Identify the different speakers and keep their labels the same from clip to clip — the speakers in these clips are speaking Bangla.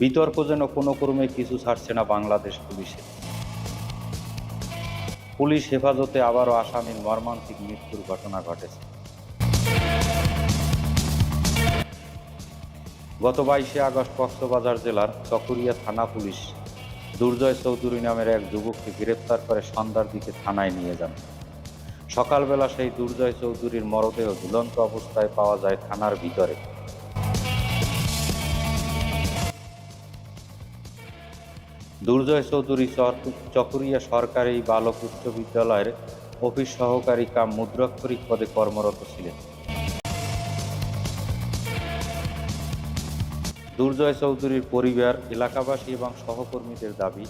Speaker 1: বিতর্ক যেন কোনো ক্রমে কিছু ছাড়ছে না বাংলাদেশ পুলিশে। পুলিশ হেফাজতে আবারও আসামির মর্মান্তিক মৃত্যুর ঘটনা ঘটেছে। গত বাইশে আগস্ট কক্সবাজার জেলার চকরিয়া থানা পুলিশ দুর্জয় চৌধুরী নামের এক যুবককে গ্রেপ্তার করে সন্ধ্যার দিকে থানায় নিয়ে যান। সকালবেলা সেই দুর্জয় চৌধুরীর মরদেহ ঝুলন্ত অবস্থায় পাওয়া যায় থানার ভিতরে। দুর্জয় চৌধুরী চকরিয়া সরকারি বালক উচ্চ বিদ্যালয়ের অফিস সহকারী কাম মুদ্রাক্ষরিক পদে কর্মরত ছিলেন। দুর্জয় চৌধুরীর পরিবার, এলাকাবাসী এবং সহকর্মীদের দাবি,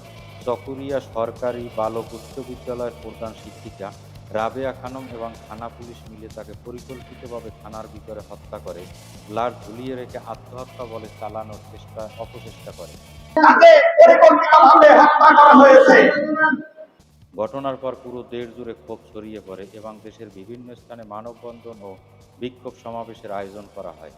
Speaker 1: চকরিয়া সরকারি বালক উচ্চ বিদ্যালয়ের প্রধান শিক্ষিকা রাবেয়া খানম এবং থানা পুলিশ মিলে তাকে পরিকল্পিতভাবে থানার ভিতরে হত্যা করে লাশ ঝুলিয়ে রেখে আত্মহত্যা বলে চালানোর চেষ্টা অপচেষ্টা করে। ঘটনার পর পুরো দেশ জুড়ে ক্ষোভ ছড়িয়ে পড়ে এবং দেশের বিভিন্ন স্থানে মানববন্ধন ও বিক্ষোভ সমাবেশের আয়োজন করা হয়।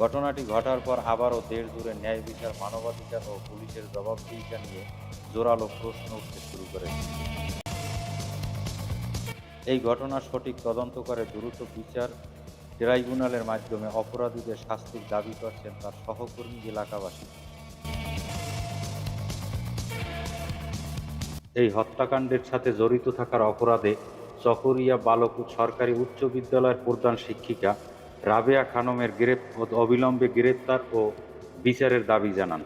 Speaker 1: ঘটনাটি ঘটার পর আবারও দেশ জুড়ে ন্যায় বিচার, মানবাধিকার ও পুলিশের জবাবদিহিতা নিয়ে জোরালো প্রশ্ন উঠতে শুরু করেছে। এই ঘটনার সঠিক তদন্ত করে দ্রুত বিচার ট্রাইব্যুনালের মাধ্যমে অপরাধীদের শাস্তির দাবি করছেন তার সহকর্মী এলাকাবাসী। এই হত্যাকাণ্ডের সাথে জড়িত থাকার অপরাধে চকরিয়া বালক সরকারি উচ্চ বিদ্যালয়ের প্রধান শিক্ষিকা রাবেয়া খানমের গ্রেপ অবিলম্বে গ্রেপ্তার ও বিচারের দাবি জানান।